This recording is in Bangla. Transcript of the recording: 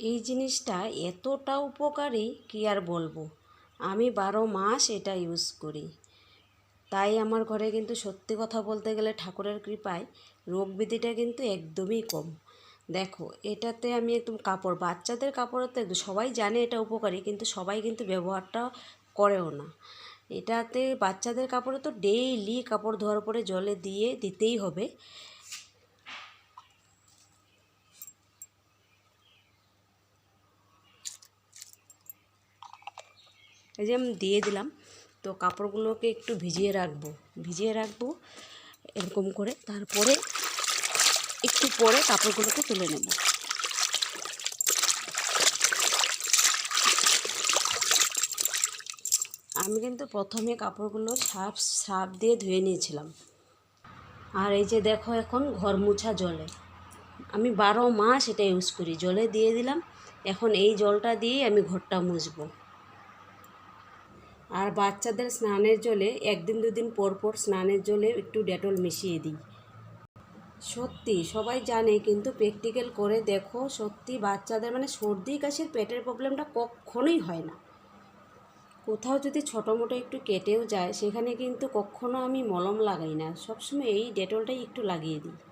এই জিনিসটা এতটা উপকারী কি আর বলব? আমি বারো মাস এটা ইউজ করি। তাই আমার ঘরে কিন্তু সত্যি কথা বলতে গেলে ঠাকুরের কৃপায় রোগ ব্যাধিটা কিন্তু একদমই কম। দেখো, এটাতে আমি একদম কাপড়, বাচ্চাদের কাপড়ের তো সবাই জানে এটা উপকারী, কিন্তু সবাই কিন্তু ব্যবহারটা করেও না। এটাতে বাচ্চাদের কাপড়ে তো ডেইলি কাপড় ধোয়ার পরে জলে দিয়ে দিতেই হবে। এই যে আমি দিয়ে দিলাম, তো কাপড়গুলোকে একটু ভিজিয়ে রাখব। ভিজিয়ে রাখব এরকম করে, তারপরে একটু পরে কাপড়গুলোকে তুলে নেব। আমি কিন্তু প্রথমে কাপড়গুলো সার্ফ সার্ফ দিয়ে ধুয়ে নিয়েছিলাম। আর এই যে দেখো এখন ঘর মুছা জলে। আমি বারো মাস এটা ইউজ করি। জলে দিয়ে দিলাম, এখন এই জলটা দিয়েই আমি ঘরটা মুছবো। আর বাচ্চাদের স্নানের জলে একদিন দুদিন পর পর স্নানের জলে একটু ডেটল মিশিয়ে দিই। সত্যি, সবাই জানে, কিন্তু প্র্যাকটিক্যাল করে দেখো, সত্যি বাচ্চাদের মানে সর্দি, কাশির পেটের প্রবলেমটা কখনোই হয় না। কোথাও যদি ছোটো মোটো একটু কেটেও যায়, সেখানে কিন্তু কখনো আমি মলম লাগাই না। সবসময় এই ডেটলটাই একটু লাগিয়ে দিই।